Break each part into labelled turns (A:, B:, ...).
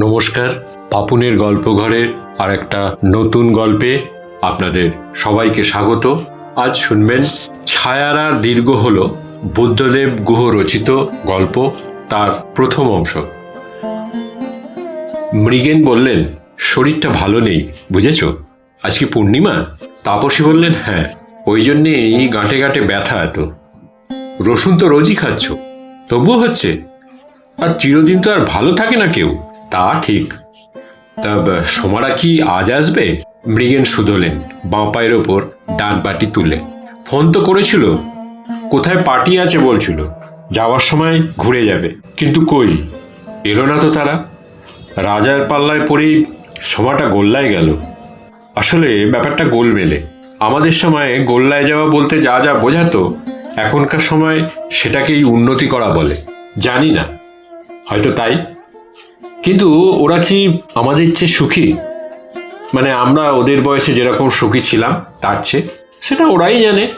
A: নমস্কার, পাপুনের গল্প ঘরের আর একটা নতুন গল্পে আপনাদের সবাইকে স্বাগত। আজ শুনবেন ছায়ারা দীর্ঘ হল বুদ্ধদেব গুহ রচিত গল্প, তার প্রথম অংশ। মৃগেন বললেন, শরীরটা ভালো নেই, বুঝেছ? আজকে পূর্ণিমা? তাপসী বললেন হ্যাঁ ওই জন্যে এই গাঁটে গাঁটে ব্যথা এত। রসুন তো রোজই খাচ্ছ, তবুও হচ্ছে। আর চিরদিন তো আর ভালো থাকে না কেউ। তা ঠিক। তা সোমারা কি আজ আসবে? মৃগেন শুধলেন, বাঁ পায়ের ওপর ডান বাটি তুলে। ফোন তো করেছিল। কোথায় পার্টি আছে বলছিল। যাওয়ার সময় ঘুরে যাবে। কিন্তু কই? এলো না তো তারা। রাজার পাল্লায় পড়েই সোমাটা গোল্লায় গেল। আসলে ব্যাপারটা গোল মেলে আমাদের সময়ে গোল্লায় যাওয়া বলতে যা যা বোঝাতো, এখনকার সময় সেটাকেই উন্নতি করা বলে। জানি না। হয়তো তাই। কিন্তু ওরা কি আমাদের চেয়ে সুখী? মানে আমরা ওদের বয়সে যেরকম সুখী ছিলাম, তার চেয়ে, সেটা ওরাই জানে।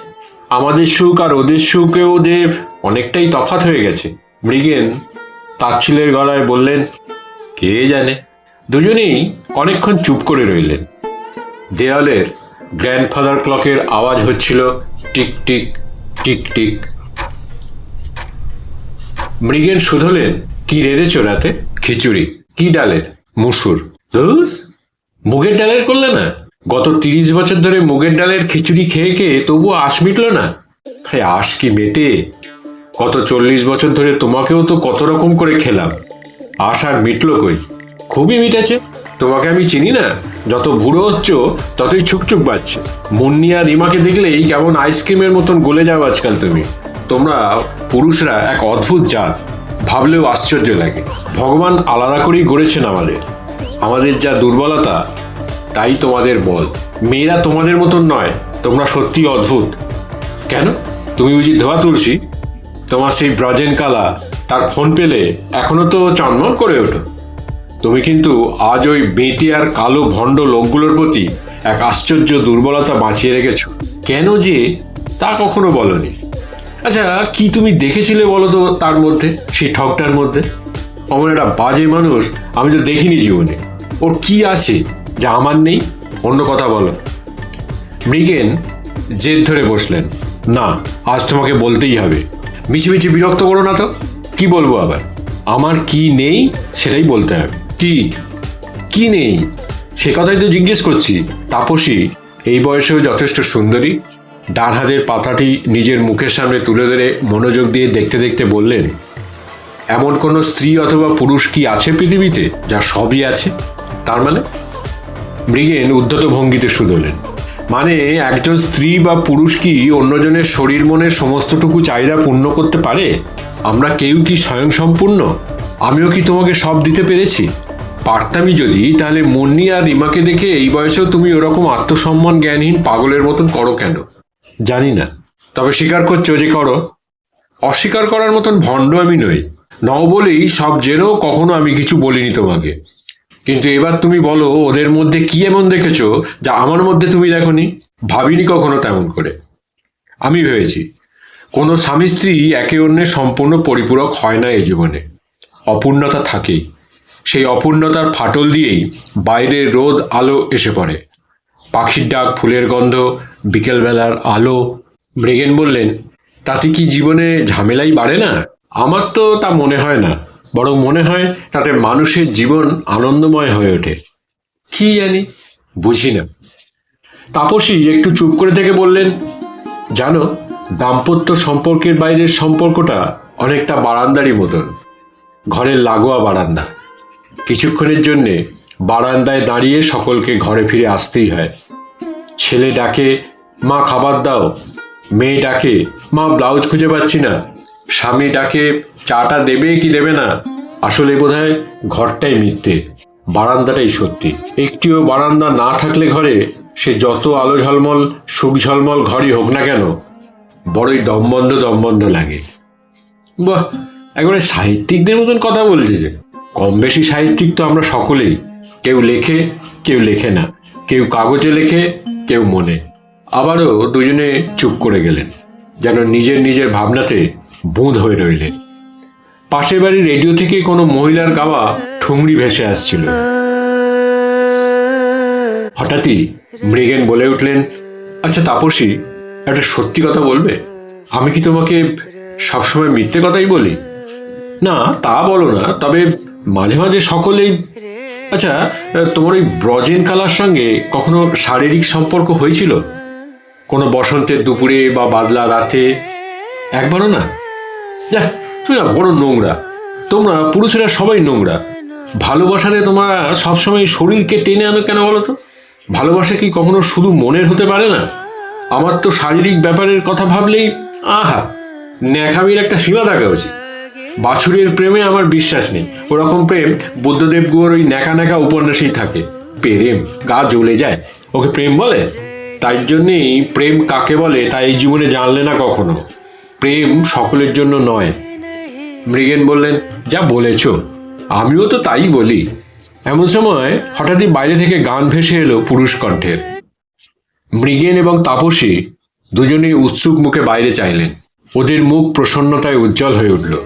A: আমাদের সুখ আর ওদের সুখে ওদের অনেকটাই তফাৎ হয়ে গেছে। মৃগেন তাচ্ছিলের গলায় বললেন, কে জানে? দুজনেই অনেকক্ষণ চুপ করে রইলেন। দেয়ালের গ্র্যান্ডফাদার ক্লকের আওয়াজ হচ্ছিল tick tick tick tick. Mrigen শুধলেন, কি রেঁধেছ রাতে? খিচুড়ি। কি ডালের? মুসুর। মুগের ডালের করলে না? গত তিরিশ বছর ধরে মুগের ডালের খিচুড়ি খেয়ে খেয়ে তবুও আশ মিটল না? হ্যাঁ আশ কি মেতে গত চল্লিশ বছর ধরে তোমাকেও তো কত রকম করে খেলাম। আশ আর মিটলো কই? খুবই মিটেছে। তোমাকে আমি চিনি না। যত বুড়ো হচ্ছ, ততই ছুকছুক বাড়ছে মুন্নি আর রিমাকে দেখলেই কেমন আইসক্রিমের মতন গলে যাও আজকাল তুমি। তোমরা পুরুষরা এক অদ্ভুত জাত। ভাবলেও আশ্চর্য লাগে। ভগবান আলাদা করেই গড়েছেন আমাদের। আমাদের যা দুর্বলতা, তাই তোমাদের বল। মেয়েরা তোমাদের মতন নয়, তোমরা সত্যি অদ্ভুত। কেন? তুমি বুঝি ধোয়া তুলসী তোমার সেই ব্রজেন কালা, তার ফোন পেলে এখনও তো চন্মন করে ওঠো। তুমি কিন্তু আজ ওই বেঁটে আর কালো ভণ্ড লোকগুলোর প্রতি এক আশ্চর্য দুর্বলতা বাঁচিয়ে রেখেছ। কেন যে তা কখনো বলনি? আচ্ছা কি তুমি দেখেছিলে বলো তো তার মধ্যে, সেই ঠকটার মধ্যে? অমন একটা বাজে মানুষ, আমি তো দেখিনি জীবনে। ওর কি আছে যা আমার নেই? অন্য কথা বলো। মৃগেন জেদ ধরে বসলেন, না, আজ তোমাকে বলতেই হবে। মিছি মিছি বিরক্ত করো না তো। কি বলব আবার? আমার কি নেই সেটাই বলতে হবে। কি? কি নেই? সে কথাই তো জিজ্ঞেস করছি। তাপসী, এই বয়সেও যথেষ্ট সুন্দরী। ডান হাতের পাতাটি নিজের মুখের সামনে তুলে ধরে মনোযোগ দিয়ে দেখতে দেখতে বললেন, এমন কোনো স্ত্রী অথবা পুরুষ কি আছে পৃথিবীতে যা সবই আছে? তার মানে? মৃগেন উদ্ধত ভঙ্গিতে শুধলেন মানে একজন স্ত্রী বা পুরুষ কি অন্যজনের শরীর মনের সমস্তটুকু চাহিদা পূর্ণ করতে পারে? আমরা কেউ কি স্বয়ংসম্পূর্ণ? আমিও কি তোমাকে সব দিতে পেরেছি? পারতামই যদি, তাহলে মুন্নি আর রিমাকে দেখে এই বয়সেও তুমি ওরকম আত্মসম্মান জ্ঞানহীন পাগলের মতন করো কেন? জানি না। তবে স্বীকার করছ যে করো। অস্বীকার করার মতন ভণ্ড আমি নই। নও বলেই সব জেনেও কখনো আমি কিছু বলিনি তোমাকে। কিন্তু এবার তুমি বলো, ওদের মধ্যে কি এমন দেখেছ যা আমার মধ্যে তুমি দেখোনি? ভাবিনি কখনো তেমন করে। আমি ভেবেছি, কোনো স্বামী স্ত্রী একে অন্যের সম্পূর্ণ পরিপূরক হয় না এই জীবনে। অপূর্ণতা থাকেই। সেই অপূর্ণতার ফাটল দিয়েই বাইরের রোদ আলো এসে পড়ে। পাখির ডাক, ফুলের গন্ধ বিকেলবেলার আলো। ব্রেগেন বললেন, তাতে কি জীবনে ঝামেলাই বাড়ে না? আমার তো তা মনে হয় না, বরং মনে হয় তাতে মানুষের জীবন আনন্দময় হয়ে ওঠে। কি জানি, বুঝি না। তাপসী একটু চুপ করে থেকে বললেন, জানো, দাম্পত্য সম্পর্কের বাইরের সম্পর্কটা অনেকটা বারান্দারই মতন। ঘরের লাগোয়া বারান্দা। কিছুক্ষণের জন্যে বারান্দায় দাঁড়িয়ে সকলকে ঘরে ফিরে আসতেই হয়। ছেলে ডাকে মা খাবার দাও। মেয়ে ডাকে, মা ব্লাউজ খুঁজে পাচ্ছি না। স্বামী ডাকে, চাটা দেবে কি দেবে না? আসলে বোধহয় ঘরটাই মিথ্যে। বারান্দাটাই সত্যি। একটিও বারান্দা না থাকলে ঘরে সে যত আলো ঝলমল, সুখ ঝলমল ঘরই হোক না কেন, বড়ই দমবন্ধ দমবন্ধ লাগে। বাহ, একবারে সাহিত্যিকদের মতন কথা বলছে যে। কম বেশি সাহিত্যিক তো আমরা সকলেই। কেউ লেখে কেউ লেখে না। কেউ কাগজে লেখে, কেউ মনে। আবারও দুজনে চুপ করে গেলেন, যেন নিজের নিজের ভাবনাতে বুঁদ হয়ে রইলেন। পাশের বাড়ির রেডিও থেকে কোনো মহিলার গাওয়া ঠুংরি ভেসে আসছিল। হঠাৎই মৃগেন বলে উঠলেন আচ্ছা তাপসী, একটা সত্যি কথা বলবে? আমি কি তোমাকে সবসময় মিথ্যে কথাই বলি? না, তা বলো না, তবে মাঝে মাঝে সকলেই আচ্ছা তোমার ওই ব্রজেন কালার সঙ্গে কখনো শারীরিক সম্পর্ক হয়েছিল? কোনো বসন্তের দুপুরে বা বাদলা রাতে? একবারও না? যা, তুমি না বড় নোংরা। তোমরা পুরুষেরা সবাই নোংরা। ভালোবাসারে তোমরা সবসময় শরীরকে টেনে আনো কেন বলো তো? ভালোবাসা কি কখনো শুধু মনের হতে পারে না? আমার তো শারীরিক ব্যাপারের কথা ভাবলেই, আহা, ন্যাকামির একটা সীমা থাকা উচিত। বাছুরের প্রেমে আমার বিশ্বাস নেই। ওরকম প্রেম বুদ্ধদেব গুয়োর ওই ন্যাকা ন্যাকা উপন্যাসেই থাকে। প্রেম, গা জ্বলে যায়। ওকে প্রেম বলে? তাই জন্যেই প্রেম কাকে বলে তা এই জীবনে জানলে না কখনো। প্রেম সকলের জন্য নয়। মৃগেন বললেন, যা বলেছ, আমিও তো তাই বলি। এমন সময় হঠাৎই বাইরে থেকে গান ভেসে এলো পুরুষ কণ্ঠের। মৃগেন এবং তাপসী দুজনেই উৎসুক মুখে বাইরে চাইলেন। ওদের মুখ প্রসন্নতায় উজ্জ্বল হয়ে উঠল।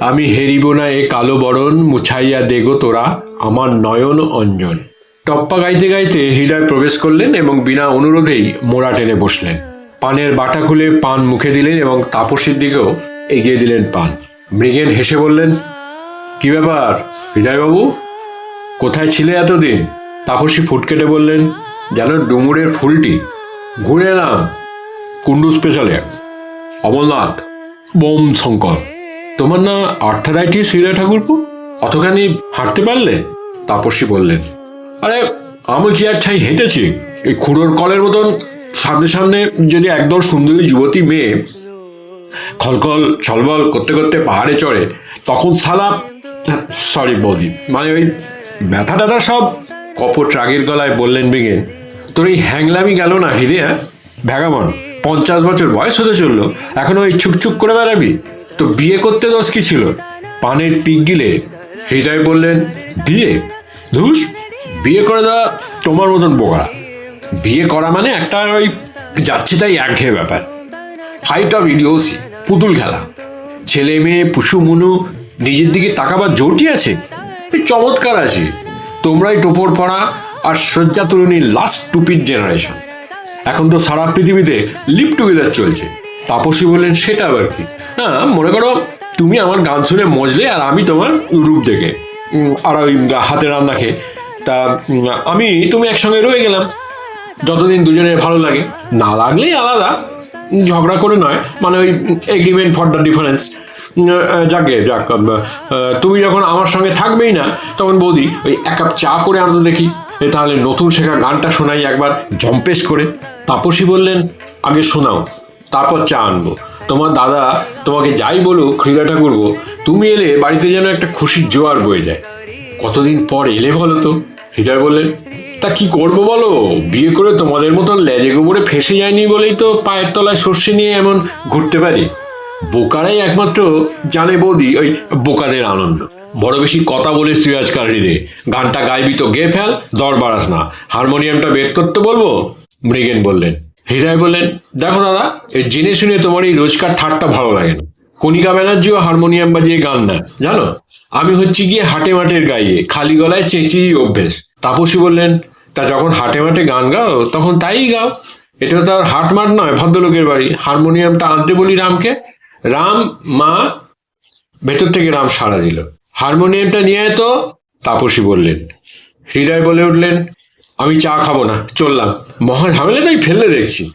A: আমি হেরিব না এ কালো বরণ, মুছাইয়া দেগো তোরা, আমার নয়ন অঞ্জন। টপ্পা গাইতে গাইতে হৃদয় প্রবেশ করলেন এবং বিনা অনুরোধেই মোড়া টেনে বসলেন। পানের বাটা খুলে পান মুখে দিলেন এবং তাপসীর দিকেও এগিয়ে দিলেন পান। মৃগেন হেসে বললেন, কি ব্যাপার, হৃদয়বাবু? কোথায় ছিলে এতদিন? তাপসী ফুটকেটে বললেন, যেন ডুমুরের ফুলটি ঘুরে এলাম কুন্ডু স্পেশালে অমরনাথ বোম শঙ্কর। তোমার না আর্থারাইটিস হীরা ঠাকুরপো? অতখানি হাঁটতে পারলে? তাপসী বললেন আরে, আমি কি আর ঠাই হেঁটেছি? এই খুঁড়োর কলের মতন সামনে সামনে যদি একদল সুন্দরী যুবতী মেয়ে খলখল ছলবল করতে করতে পাহাড়ে চড়ে, তখন সালা সরি বৌদি মানে ওই ব্যথা ট্যাথা সব কপট রাগের গলায় বললেন বিগেন তোর এই হ্যাংলামি গেল না হিদে হ্যাঁ? ভ্যাগামন পঞ্চাশ বছর বয়স হতে চলল, এখন ওই চুকচুক করে বেড়াবি? তো বিয়ে করতে দোষ কি ছিল? পানের পিক গিলে হৃদয় বললেন বিয়ে ধুস বিয়ে করে দেওয়া তোমার মতন বোকা। বিয়ে করা মানে একটা ওই যাচ্ছে তাই একঘেয়ে ব্যাপার। হাইট অফ ইডিওসি পুতুল খেলা। ছেলে মেয়ে, পুষু মুনু, নিজের দিকে তাকাবার জোরটি আছে? চমৎকার আছে। তোমরাই টোপর পড়া আর শয্যা তরুণীর লাস্ট টুপির জেনারেশন এখন তো সারা পৃথিবীতে লিপ টুগেদার চলছে। তাপসী বললেন, সেটা আবার কি? না, মনে করো, তুমি আমার গান শুনে মজলে আর আমি তোমার রূপ দেখে আর ওই হাতে রান্না খেয়ে। তা, আমি তুমি একসঙ্গে রয়ে গেলাম। যতদিন দুজনের ভালো লাগে। না লাগলেই আলাদা। ঝগড়া করে নয়। মানে ওই এগ্রিমেন্ট ফর দ্য ডিফারেন্স যাকে, যাক তুমি যখন আমার সঙ্গে থাকবেই না, তখন বৌদি, ওই এক কাপ চা করে আনতে দেখি। তাহলে নতুন শেখা গানটা শোনাই একবার। জম্পেশ করে তাপসী বললেন, আগে শোনাও, তারপর চা আনব। তোমার দাদা তোমাকে যাই বলুক হৃদয়টা করব। তুমি এলে বাড়িতে যেন একটা খুশির জোয়ার বয়ে যায়। কতদিন পর এলে বলো তো? হৃদয় বললেন তা কি করব বলো? বিয়ে করে তোমাদের মতন লেজে গোবরে ফেসে যায়নি বলেই তো পায়ের তলায় সর্ষে নিয়ে এমন ঘুরতে পারি। বোকারাই একমাত্র জানে বৌদি ওই বোকাদের আনন্দ। বড় বেশি কথা বলিস তুই আজকাল হৃদে গানটা গাইবি তো গে ফেল, দর বাড়াস না। হারমোনিয়ামটা বের করতে বলব? মৃগেন বললেন। হৃদয় বললেন, দেখো দাদা, এই জেনে শুনে তোমার এই রোজকার ঠাট্টা ভালো লাগে না। কণিকা ব্যানার্জিও হারমোনিয়াম বাজিয়ে গান না জানো? আমি হচ্ছি গিয়ে হাটে মাটের গাইয়ে, খালি গলায় চেঁচিয়ে অভ্যেস। তাপসী বললেন, তা যখন হাটে মাঠে গান গাও, তখন তাই গাও। এটা তো আর হাট মাঠ নয়, ভদ্রলোকের বাড়ি। হারমোনিয়ামটা আনতে বলি রামকে। রাম মা ভেতর থেকে রাম সাড়া দিল। হারমোনিয়ামটা নিয়ে তো, তাপসী বললেন। হৃদয় বলে উঠলেন, আমি চা খাব না, চললাম। মহা ঝামেলাটাই ফেললে দেখছি।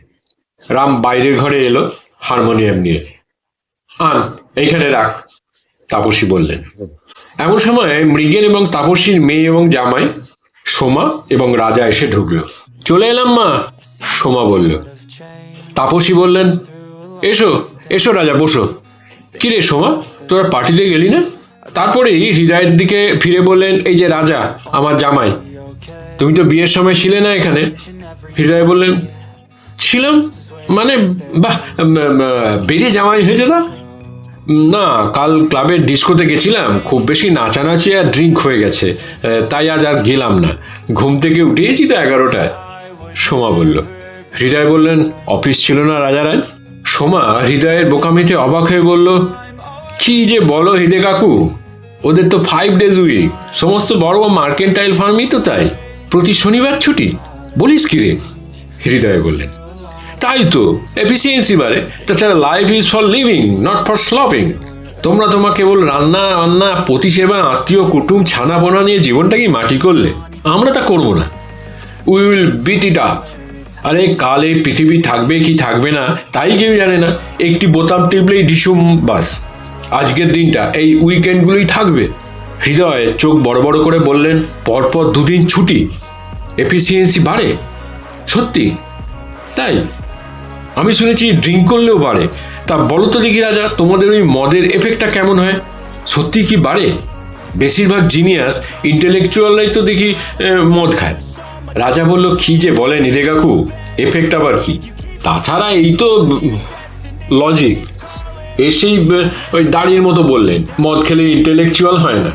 A: রাম বাইরের ঘরে এলো হারমোনিয়াম নিয়ে। আন, এইখানে রাখ, তাপসী বললেন। এমন সময় মৃগেন এবং তাপসীর মেয়ে এবং জামাই সোমা এবং রাজা এসে ঢুকলো। চলে এলাম মা, সোমা বলল। তাপসী বললেন, এসো এসো রাজা, বসো। কি রে সোমা, তোরা পার্টিতে গেলি না? তারপরেই হৃদয়ের দিকে ফিরে বললেন, এই যে রাজা, আমার জামাই। তুমি তো বিয়ের সময় ছিলে না এখানে? হৃদয় বললেন, ছিলাম? মানে বাহ বেড়ে জামাই হয়েছে তা? না, কাল ক্লাবের ডিস্কোতে গেছিলাম। খুব বেশি নাচানাচি আর ড্রিঙ্ক হয়ে গেছে। তাই আজ আর গেলাম না। ঘুম থেকে উঠেছি তো এগারোটায়। সোমা বলল, হৃদয় বললেন, অফিস ছিল না রাজারাজ? সোমা হৃদয়ের বোকামিতে অবাক হয়ে বলল, কি যে বলো হৃদয় কাকু? ওদের তো ফাইভ ডেজ উইক সমস্ত বড় মার্কেন্টাইল ফার্মই তো তাই। প্রতি শনিবার ছুটি। বলিস কি রে? হৃদয় বললেন তাই তো এফিসিয়েন্সি বাড়ে। তাছাড়া life is for living not for sleeping তোমরা তোমার কেবল রান্না, বান্না প্রতিসেবা আত্মীয়, কুটুম, ছানা বোনা নিয়ে জীবনটাকে মাটি করলে? আমরা তা করব না। We will beat it up আরে, কালে পৃথিবী থাকবে কি থাকবে না, তাই কেউ জানে না। একটি বোতাম টিপলেই ডিসুম বাস। আজকের দিনটা, এই উইকেন্ডগুলোই থাকবে। হৃদয় চোখ বড় বড় করে বললেন, পরপর দুদিন ছুটি। এফিসিয়েন্সি বাড়ে। সত্যি? তাই? আমি শুনেছি ড্রিঙ্ক করলেও বাড়ে। তা বলো তো দেখি রাজা, তোমাদের ওই মদের এফেক্টটা কেমন হয়? সত্যি কি বাড়ে? বেশিরভাগ জিনিয়াস ইন্টেলেকচুয়ালরাই তো দেখি মদ খায়। রাজা বলল, কি যে বলে নিদে কাকু? এফেক্ট আবার কি? তাছাড়া এই তো লজিক এসেই ওই দাড়ির মতো বললেন, মদ খেলে ইন্টেলেকচুয়াল হয় না।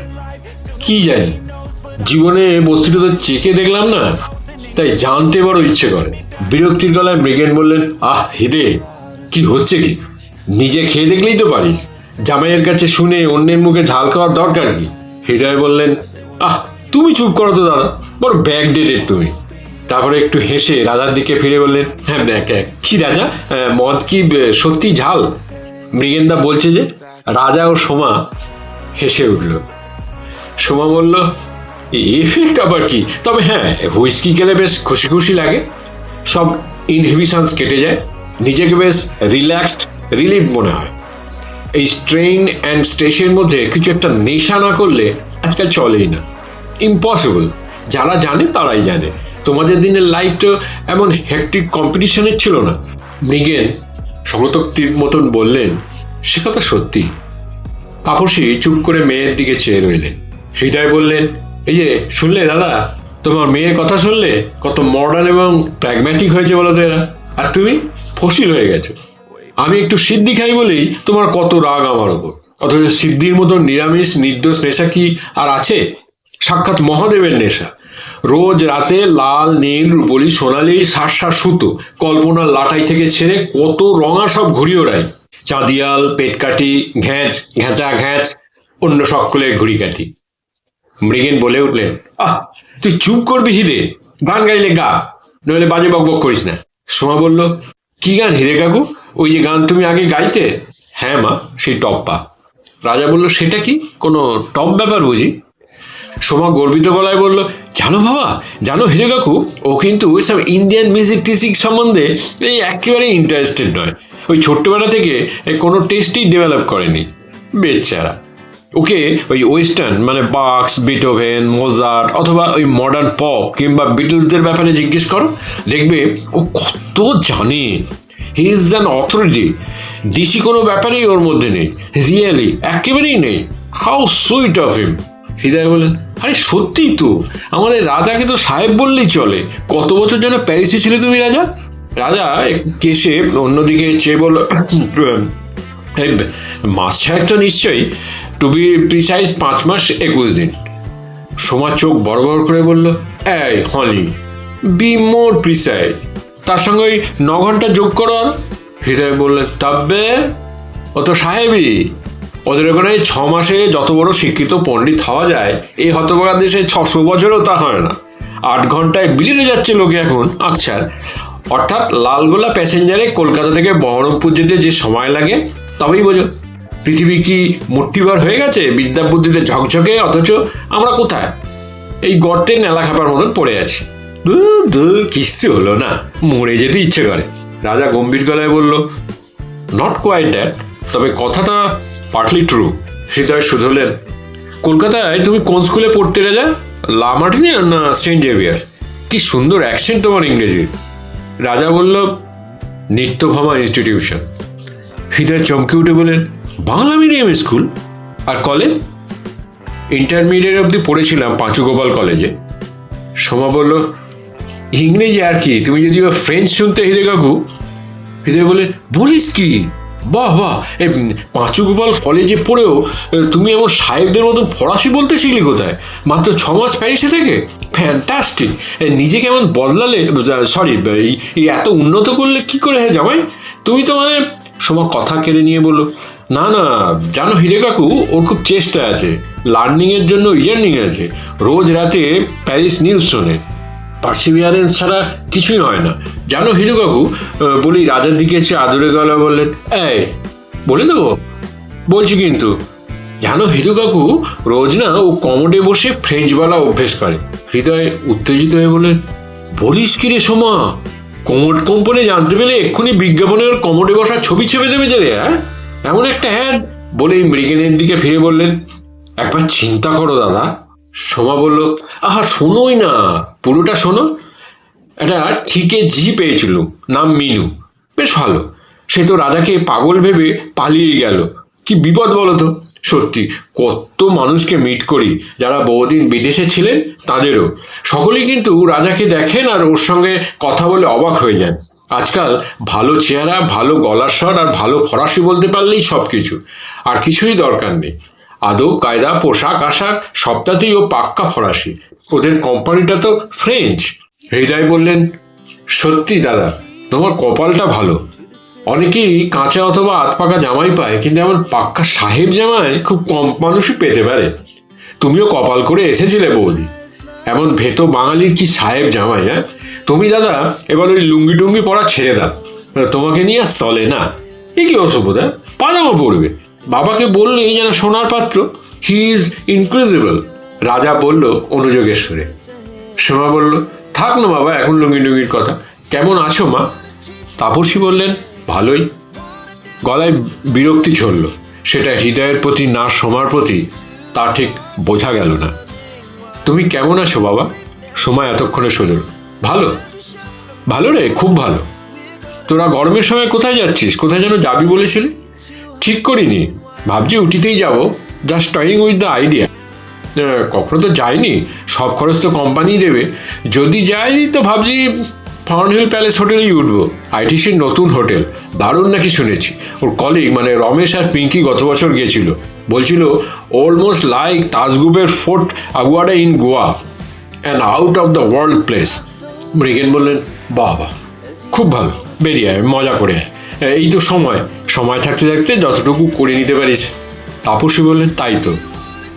A: কি জানি? জীবনে বস্তুটা তো চেকে দেখলাম না। তাই জানতে বড় ইচ্ছে করে। বিরক্তির গলায় মৃগেন বললেন, আহ, হিদে, কি হচ্ছে কি? নিজে খেয়ে দেখলেই তো পারিস। জামাইয়ের কাছে শুনে অন্যের মুখে ঝাল খাওয়ার দরকার কি? হৃদয় বললেন, আহ, তুমি চুপ করো তো দাদা, বড় ব্যাক ডেটেড তুমি। তারপরে একটু হেসে রাজার দিকে ফিরে বললেন হ্যাঁ দেখ এক কি রাজা? মদ কি সত্যি ঝাল? মৃগেন্দা বলছে যে, রাজা ও সোমা, হেসে উঠল। সোমা বলল এফেক্ট আবার কি? তবে হ্যাঁ হুইস্কি খেলে বেশ খুশি খুশি লাগে। সব ইনহিবিশনস কেটে যায়। নিজেকে বেশ রিল্যাক্সড রিলিভ মনে হয়। এই স্ট্রেইন অ্যান্ড স্ট্রেসের মধ্যে কিছু একটা নেশা না করলে আজকাল চলেই না। ইম্পসিবল যারা জানে, তারাই জানে। তোমাদের দিনের লাইফ তো এমন হেকটিক কম্পিটিশনের ছিল না। মৃগেন সমতক্তির মতন বললেন, সে কথা সত্যি। তাপসী চুপ করে মেয়ের দিকে চেয়ে রইলেন। হৃদয় বললেন এই যে, শুনলে দাদা? তোমার মেয়ের কথা শুনলে কত মডার্ন এবং প্র্যাগম্যাটিক হয়েছে বলো তো এরা। আর তুমি ফসিল হয়ে গেছো। আমি একটু সিদ্ধি খাই বলেই তোমার কত রাগ আমার ওপর। অথচ সিদ্ধির মতো নিরামিষ, নির্দোষ নেশা কি আর আছে? সাক্ষাৎ মহাদেবের নেশা। রোজ রাতে লাল, নীল, রুপলি, সোনালি, সারসা সুতো, কল্পনার লাটাই থেকে ছেড়ে কত রঙা সব ঘুরি ওড়াই চাঁদিয়াল, পেটকাঠি, ঘ্যাঁচ, ঘ্যাঁচা ঘ্যাঁচ, অন্য সকলের ঘুড়ি কাঠি মৃগেন বলে উঠলেন আহ, তুই চুপ করবি হিরে, গান গাইলে গা, নইলে বাজে বকবক করিস না। সোমা বলল, কি গান হিরে কাকু? ওই যে গান তুমি আগে গাইতে? হ্যাঁ মা, সেই টপ্পা রাজা বলল, সেটা কি? কোনো টপ ব্যাপার বুঝি? সোমা গর্বিত গলায় বলল, জানো বাবা, জানো হিরে কাকু, ও কিন্তু ওইসব ইন্ডিয়ান মিউজিক টিউজিক সম্বন্ধে এই একেবারে ইন্টারেস্টেড নয়। ওই ছোট্টবেলা থেকে কোনো টেস্টই ডেভেলপ করেনি। বেচারা। ওকে, ওই ওয়েস্টার্ন মানে বাক্স বিটোভেন মোজার্ট অথবা ওই মডার্ন পপ কিংবা বিটলসদের ব্যাপারে জিজ্ঞেস করো, দেখবে ও কত জানে। হি ইজ অ্যান অথরিটি ডিসি কোনো ব্যাপারেই ওর মধ্যে নেই। রিয়েলি একেবারেই নেই। How sweet of him Hriday বলেন আরে সত্যিই তো। আমাদের রাজাকে তো সাহেব বললেই চলে। কত বছর যেন প্যারিসে ছিলে তুমি রাজা? রাজা কেসে অন্যদিকে চেয়ে বলল মাস ছয়েক তো নিশ্চয়ই। টু বি প্রিসাইজ পাঁচ মাস একুশ দিন। সোমার চোখ বড় বড় করে বলল, এই হলি বি মোর প্রিসাইজ তার সঙ্গে ওই ন ঘণ্টা যোগ করো হৃদয় বললেন তবে ও তো সাহেবই ওদের ওখানে ছ মাসে যত বড় শিক্ষিত পণ্ডিত হওয়া যায়, এই হতভাগা দেশে ছশো বছরও তা হয় না। আট ঘন্টায় বিলিয়ে যাচ্ছে লোকে এখন আচ্ছা অর্থাৎ লালগোলা প্যাসেঞ্জারে কলকাতা থেকে বহরমপুর যেতে যে সময় লাগে, তবেই বোঝো। পৃথিবী কি মূর্তিবার হয়ে গেছে? বিদ্যা বুদ্ধিতে ঝকঝকে, অথচ আমরা কোথায়? এই গর্তের নেলা খাবার মতন পড়ে আছি। কিচ্ছু হলো না। মরে যেতে ইচ্ছে করে। রাজা গম্ভীর গলায় বলল নট কোয়াইট দ্যাট তবে কথাটা পার্টলি ট্রু হৃদয় শুধলেন, কলকাতায় তুমি কোন স্কুলে পড়তে রাজা? লামার্টিনিয়ান না সেন্ট জেভিয়ার? কি সুন্দর অ্যাকসেন্ট তোমার ইংরেজি রাজা বলল, নিত্যভামা ইনস্টিটিউশন। হৃদয় চমকে উঠে বলেন বাংলা মিডিয়াম স্কুল আর কলেজ? ইন্টারমিডিয়েট অবধি পড়েছিলাম পাঁচু গোপাল কলেজে। সোমা বলল, ইংরেজি আর কি? তুমি যদি ফ্রেঞ্চ শুনতে হৃদয় কাকু হৃদয় বলে, বলিস কি? বাহ বাহ। এই পাঁচু গোপাল কলেজে পড়েও তুমি এমন সাহেবদের মতন ফরাসি বলতে শিখলি কোথায়? মাত্র ছ মাস প্যারিসে থেকে? ফ্যান্টাস্টিক নিজে কেমন বদলালে সরি এত উন্নত করলে কি করে হ্যাঁ জামাই? তুমি তো মানে সোমা কথা কেড়ে নিয়ে বলল না না, জানো হিরে কাকু ওর খুব চেষ্টা আছে। লার্নিং এর জন্য ইয়ার্নিং আছে। রোজ রাতে প্যারিস নিউজ শোনে পার্সিভিয়ারেন্স ছাড়া কিছুই হয় না। জানো হিরো কাকু বলি রাজার দিকে এসে আদরে গলা বললেন এই, বলে দেবো? বলছি কিন্তু। জানো হিরু কাকু রোজ না ও কমোডে বসে ফ্রেঞ্চ বলা অভ্যেস করে। হৃদয় উত্তেজিত হয়ে বলেন বলিস কি রে সোমা? কমোড কোম্পানি জানতে পেলে এক্ষুনি বিজ্ঞাপনের কমোডে বসার ছবি ছেপে দেবে যে হ্যাঁ? এমন একটা হ্যাঁ বলেই মৃগেনের দিকে ফিরে বললেন, একবার চিন্তা করো দাদা। সোমা বলল, আহা, শোনোই না, পুরোটা শোনো। এটা ঠিকে জি পেয়েছিল, নাম মিনু। বেশ ভালো, সে তো রাজাকে পাগল ভেবে পালিয়ে গেল। কি বিপদ বলো তো? সত্যি, কত মানুষকে মিট করি, যারা বহুদিন বিদেশে ছিলেন, তাদেরও। সকলেই কিন্তু রাজাকে দেখেন আর ওর সঙ্গে কথা বলে অবাক হয়ে যান। আজকাল ভালো চেহারা, ভালো গলার স্বর আর ভালো ফরাসি বলতে পারলেই সব কিছু আর কিছুই দরকার নেই। আদব, কায়দা, পোশাক, আশাক সবটাতেই ও পাক্কা ফরাসি। ওদের কোম্পানিটা তো ফ্রেঞ্চ। হৃদয় বললেন, সত্যি দাদা, তোমার কপালটা ভালো। অনেকেই কাঁচা অথবা আত পাকা জামাই পায়, কিন্তু এমন পাক্কা সাহেব জামাই খুব কম মানুষই পেতে পারে। তুমিও কপাল করে এসেছিলে বৌদি। এমন ভেতো বাঙালির কি সাহেব জামাই হ্যাঁ? তুমি দাদা, এবার ওই লুঙ্গি টুঙ্গি পরা ছেড়ে দাও। তোমাকে নিয়ে আর চলে না। এ কি অসুবিধা পাজামা পড়বে। বাবাকে বললেই যেন সোনার পাত্র। হি ইজ ইনক্রিজিবল রাজা বলল অনুযোগের সুরে সোমা বলল, থাক না বাবা, এখন লুঙ্গি টুঙ্গির কথা। কেমন আছো মা? তাপসী বললেন, ভালোই। গলায় বিরক্তি ঝরল সেটা হৃদয়ের প্রতি না, সোমার প্রতি, তা ঠিক বোঝা গেল না। তুমি কেমন আছো, বাবা? সময় এতক্ষণে শোধর ভালো? ভালো রে, খুব ভালো। তোরা গরমের সময় কোথায় যাচ্ছিস? কোথায় যেন যাবি বলেছিলি? ঠিক করিনি। ভাবছি উঠিতেই যাব। Just toying with the idea কখনো তো যাইনি। সব খরচ তো কোম্পানি দেবে। যদি যাই, তো ভাবছি ফাউন্ড হিল প্যালেস হোটেলেই উঠবো। আইটিসির নতুন হোটেল। দারুণ নাকি শুনেছি। ওর কলিগ মানে রমেশ আর পিঙ্কি গত বছর গিয়েছিল। বলছিল almost like তাজগুবের fort Aguada in Goa and out of the world place Mrigen বললেন বাবা খুব ভালো। বেরিয়ে আয়, মজা করে আয়। এই তো সময়। সময় থাকতে থাকতে যতটুকু করে নিতে পারিস। তাপসী বললেন, তাই তো।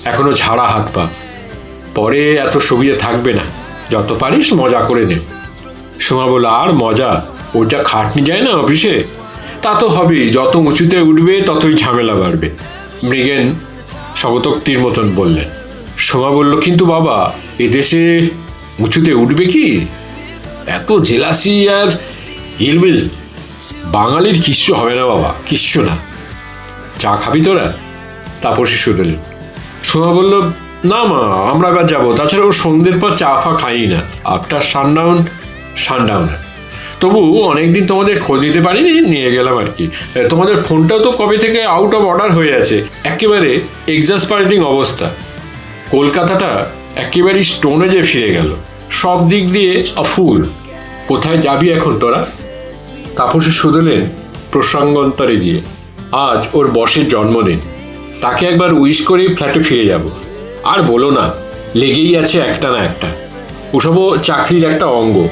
A: এখনও ঝাড়া হাত পা। পরে এত সুবিধা থাকবে না। যত পারিস মজা করে নে। সোমা বলল আর মজা। ওইটা খাটনি যায় না অফিসে? তা তো হবেই, যত উঁচুতে উঠবে, ততই ঝামেলা বাড়বে। মৃগেন স্বগতোক্তির মতন বললেন। সোমা বলল, কিন্তু বাবা, এদেশে উঁচুতে উঠবে কি? এত জেলাসি আর হিলবিল। বাঙালির কিচ্ছু হবে না বাবা, কিচ্ছু না। চা খাবি তোরা? তাপসী শুধলেন সোমা বলল, না মা, আমরা এবার যাব। তাছাড়া ও সন্ধ্যের পর চা ফা খাই না। আফটার সানডাউন সানডাউন তবু অনেকদিন তোমাদের খোঁজ নিতে পারিনি, নিয়ে গেলাম আর কি। তোমাদের ফোনটাও তো কবে থেকে আউট অফ অর্ডার হয়ে আছে। একেবারে এক্সাসপারেটিং অবস্থা। কলকাতাটা একেবারেই স্টোনেজে ফিরে গেল। সব দিক দিয়ে অফুল কোথায় যাবি এখন তোরা? তাপসী শুধলেন প্রসঙ্গান্তরে গিয়ে। আজ ওর বসের জন্মদিন। তাকে একবার উইশ করেই ফ্ল্যাটে ফিরে যাব। আর বলো না, লেগেই আছে একটা না একটা। ওসবও চাকরির একটা অঙ্গ।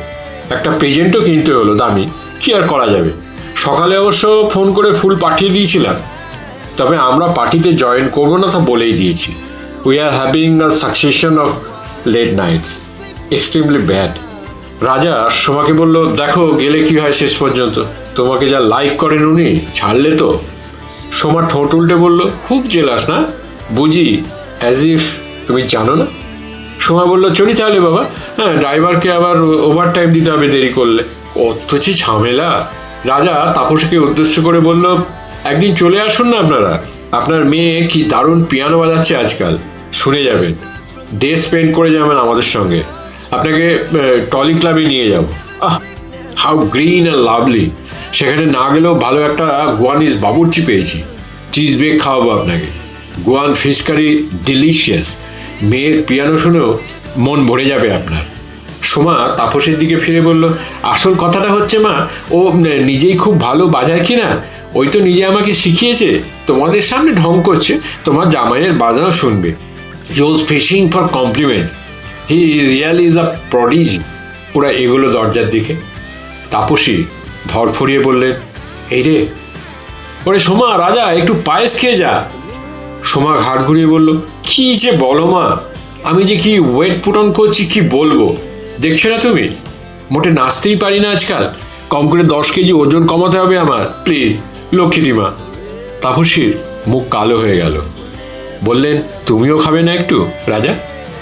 A: একটা প্রেজেন্টও কিনতে হলো দামি, কি আর করা যাবে? সকালে অবশ্য ফোন করে ফুল পাঠিয়ে দিয়েছিলাম। তবে আমরা পার্টিতে জয়েন করব না তা বলেই দিয়েছি। We are having a succession of late nights extremely bad Raja সোমাকে বলল, দেখো, গেলে কি হয় শেষ পর্যন্ত? তোমাকে যা লাইক করেন উনি, ছাড়লে তো? সোমা ঠোঁট উল্টে বলল, খুব জেলাস না? বুঝি অ্যাজ ইফ তুমি জানো না? সোমা বলল, চলি তাহলে বাবা। হ্যাঁ ড্রাইভারকে আবার ওভার টাইম দিতে হবে দেরি করলে। অত যে ঝামেলা। রাজা তাপসীকে উদ্দেশ্য করে বলল, একদিন চলে আসুন না আপনারা। আপনার মেয়ে কি দারুণ পিয়ানো বাজাচ্ছে আজকাল। শুনে যাবেন। ডে স্পেন্ড করে যাবেন আমাদের সঙ্গে। আপনাকে টলি ক্লাবে নিয়ে যাব। Ah how green and lovely সেখানে না গেলেও ভালো একটা গোয়ানিজ বাবুর্চি পেয়েছি। চিজ বেক খাওয়াবো আপনাকে। গোয়ান ফিশ কারি ডিলিশিয়াস মেয়ের পিয়ানো শুনেও মন ভরে যাবে আপনার। সোমা তাপসের দিকে ফিরে বলল, আসল কথাটা হচ্ছে মা, ও নিজেই খুব ভালো বাজায় কিনা? ওই তো নিজে আমাকে শিখিয়েছে, তোমাদের সামনে ঢং করছে, তোমার জামাইয়ের বাজানো শুনবে। You're fishing for compliment he is real is a prodigy ওরা এগুলো দরজার দিকে। তাপসী ধরফরিয়ে বললেন, এই রে, ওরে সোমা, রাজা, একটু পায়েস খেয়ে যা। সোমা ঘাট ঘুরিয়ে বলল, কি যে বলো মা, আমি যে কি ওয়েট পুট অন করছি কি বলব? দেখছ না তুমি? মোটে নাচতেই পারি না আজকাল। কম করে দশ কেজি ওজন কমাতে হবে আমার প্লিজ লক্ষ্মীটি মা। তাপসীর মুখ কালো হয়ে গেল। বললেন, তুমিও খাবে না একটু, রাজা?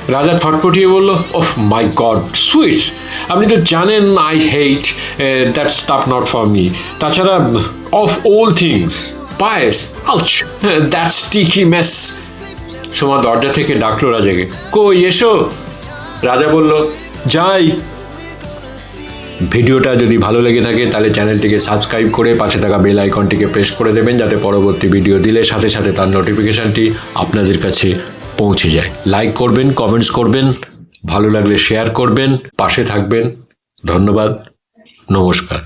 A: রাজা ছটপটিয়ে বলল অফ মাই গড সুইটস আপনি তো জানেন I hate that stuff not for me তাছাড়া of all things payesh? Ouch that sticky mess Soma দরজা থেকে ডাকলো রাজাকে। কই এসো? রাজা বলল, যাই। ভিডিওটা যদি ভালো লেগে থাকে, তাহলে চ্যানেলটিকে সাবস্ক্রাইব করে পাশে থাকা বেল আইকনটিকে প্রেস করে দেবেন, যাতে পরবর্তী ভিডিও দিলে সাথে সাথে তার নোটিফিকেশনটি আপনাদের কাছে পৌঁছে যায়। লাইক করবেন কমেন্টস করবেন, ভালো লাগলে শেয়ার করবেন, পাশে থাকবেন। ধন্যবাদ, নমস্কার।